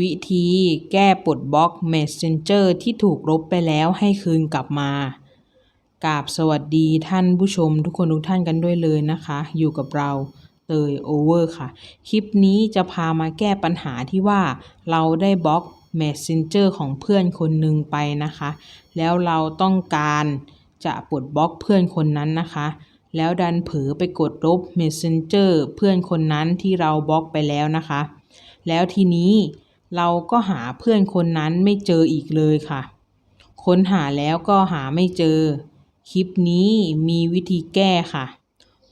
วิธีแก้ปลดบล็อก Messenger ที่ถูกลบไปแล้วให้คืนกลับมากราบสวัสดีท่านผู้ชมทุกคนทุกท่านกันด้วยเลยนะคะ อยู่กับเราเตยโอเวอร์ค่ะ คลิปนี้จะพามาแก้ปัญหาที่ว่าเราได้บล็อก Messenger ของเพื่อนคนหนึ่งไปนะคะ แล้วเราต้องการจะปลดบล็อกเพื่อนคนนั้นนะคะแล้วดันเผลอไปกดลบ Messenger เพื่อนคนนั้นที่เราบล็อกไปแล้วนะคะ แล้วทีนี้ เราก็หาเพื่อนคนนั้นไม่เจออีกเลยค่ะ ค้นหาแล้วก็หาไม่เจอ คลิปนี้มีวิธีแก้ค่ะ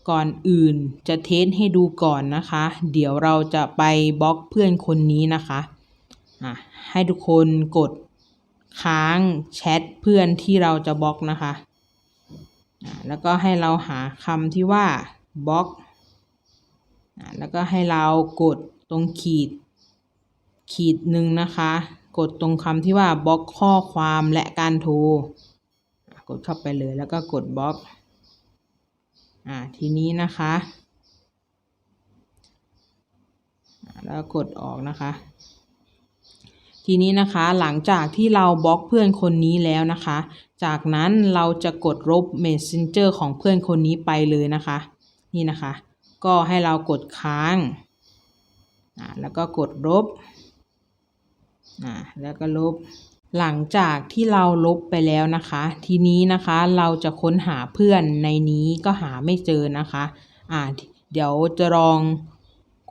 ก่อนอื่นจะเทสให้ดูก่อนนะคะ เดี๋ยวเราจะไปบล็อกเพื่อนคนนี้นะคะอะให้ทุกคนกดค้างแชทเพื่อนที่เราจะบล็อกนะคะอะแล้วก็ให้เราหาคำที่ว่าบล็อกอะแล้วก็ให้เรากดตรงขีด ขีดหนึ่งนะคะ กดตรงคำที่ว่าบล็อกข้อความและการโทร กดเข้าไปเลยแล้วก็กดบล็อกอ่าทีนี้นะคะแล้วกดออกนะคะ ทีนี้นะคะหลังจากที่เราบล็อกเพื่อนคนนี้แล้วนะคะ จากนั้นเราจะกดลบ Messenger ของเพื่อนคนนี้ไปเลยนะคะ นี่นะคะ ก็ให้เรากดค้างแล้วก็กดลบ อ่าแล้วก็ลบ หลังจากที่เราลบไปแล้วนะคะ ทีนี้นะคะเราจะค้นหาเพื่อนในนี้ก็หาไม่เจอนะคะอ่าเดี๋ยวจะลอง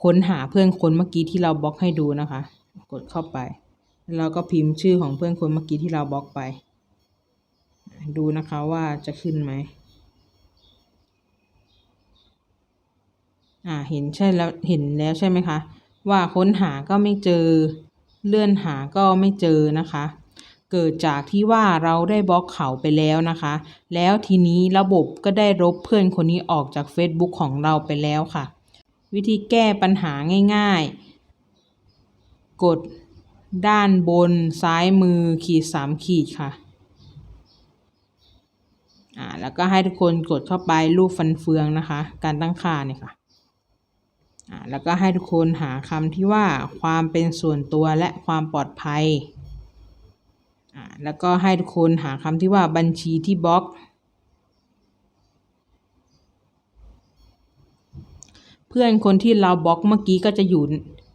ค้นหาเพื่อนคนเมื่อกี้ที่เราบล็อกให้ดูนะคะ กดเข้าไป แล้วก็พิมพ์ชื่อของเพื่อนคนเมื่อกี้ที่เราบล็อกไป ดูนะคะว่าจะขึ้นไหมอ่าเห็นใช่แล้วเห็นแล้วใช่ไหมคะ ว่าค้นหาก็ไม่เจอ เลื่อนหาก็ไม่เจอนะคะ เกิดจากที่ว่าเราได้บล็อกเขาไปแล้วนะคะ แล้วทีนี้ระบบก็ได้ลบเพื่อนคนนี้ออกจาก Facebook ของเราไปแล้วค่ะ วิธีแก้ปัญหาง่ายๆ กดด้านบนซ้ายมือขีดสามขีดค่ะอ่าแล้วก็ให้ทุกคนกดเข้าไปรูปฟันเฟืองนะคะ การตั้งค่าเนี่ยค่ะ แล้วก็ให้ทุกคนหาคำที่ว่าความเป็นส่วนตัวและความปลอดภัย แล้วก็ให้ทุกคนหาคำที่ว่าบัญชีที่บล็อก เพื่อนคนที่เราบล็อกเมื่อกี้ก็จะอยู่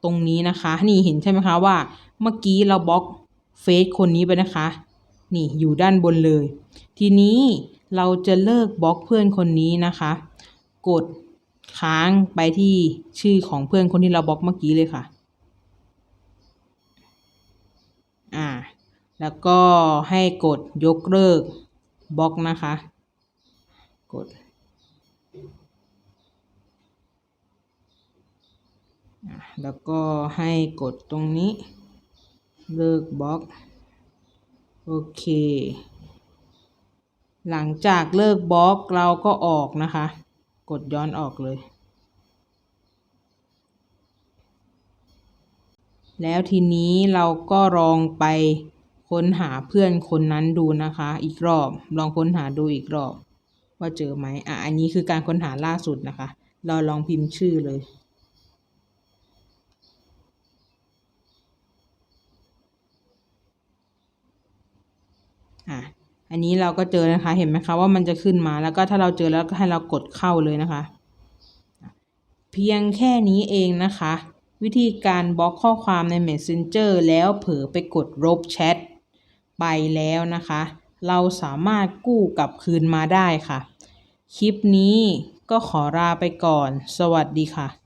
ตรงนี้นะคะ นี่เห็นใช่ไหมคะว่าเมื่อกี้เราบล็อกเฟซคนนี้ไปนะคะ นี่อยู่ด้านบนเลย ทีนี้เราจะเลิกบล็อกเพื่อนคนนี้นะคะ กด ค้างไปที่ชื่อของเพื่อนคนที่เราบล็อกเมื่อกี้เลยค่ะ อ่า แล้วก็ให้กดยกเลิกบล็อกนะคะ กดแล้วก็ให้กดตรงนี้ เลิกบล็อก โอเค หลังจากเลิกบล็อกเราก็ออกนะคะ กดย้อนออกเลย แล้วทีนี้เราก็ลองไปค้นหาเพื่อนคนนั้นดูนะคะ อีกรอบ ลองค้นหาดูอีกรอบ ว่าเจอไหมอะอันนี้คือการค้นหาล่าสุดนะคะ เราลองพิมพ์ชื่อเลยอะ อันนี้เราก็เจอนะคะ เห็นไหมคะว่ามันจะขึ้นมา แล้วก็ถ้าเราเจอแล้วก็ให้เรากดเข้าเลยนะคะ เพียงแค่นี้เองนะคะ วิธีการบล็อกข้อความใน Messenger แล้วเผลอไปกดลบแชทไปแล้วนะคะ เราสามารถกู้กลับคืนมาได้ค่ะ คลิปนี้ก็ขอลาไปก่อน สวัสดีค่ะ